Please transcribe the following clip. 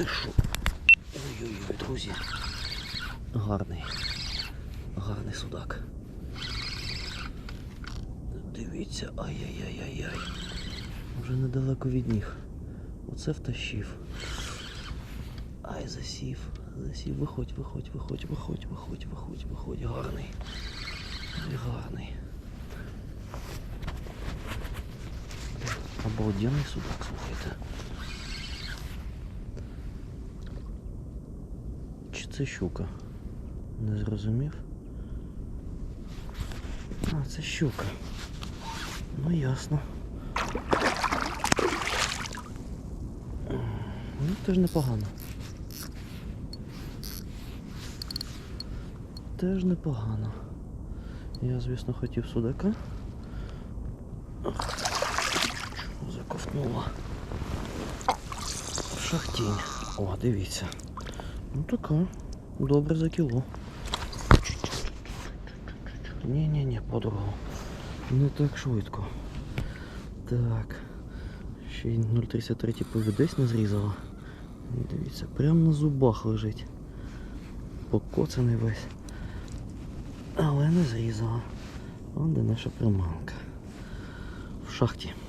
ти що? Ой-ой-ой, друзі. Гарний. Гарний судак. Дивіться, ай-яй-яй-яй-яй. Вже недалеко від ніг. Оце втащив. Ай, засів, засів. Виходь, виходь, виходь, виходь, виходь, виходь, виходь. Гарний. Ай, гарний. Обалденний судак, слухайте. Це щука? Не зрозумів. А, це щука. Ну ясно. Ну, теж непогано. Теж непогано. Я, звісно, хотів судака. Чого заковтнула. Шахтінь. О, дивіться. Ну така. Добре за кіло. Ні-ні-ні, подругу. Не так швидко. Так. Ще й 0,33 повідець не зрізала. Дивіться, прямо на зубах лежить. Покоцаний весь. Але не зрізала. Вон де наша приманка. В шахті.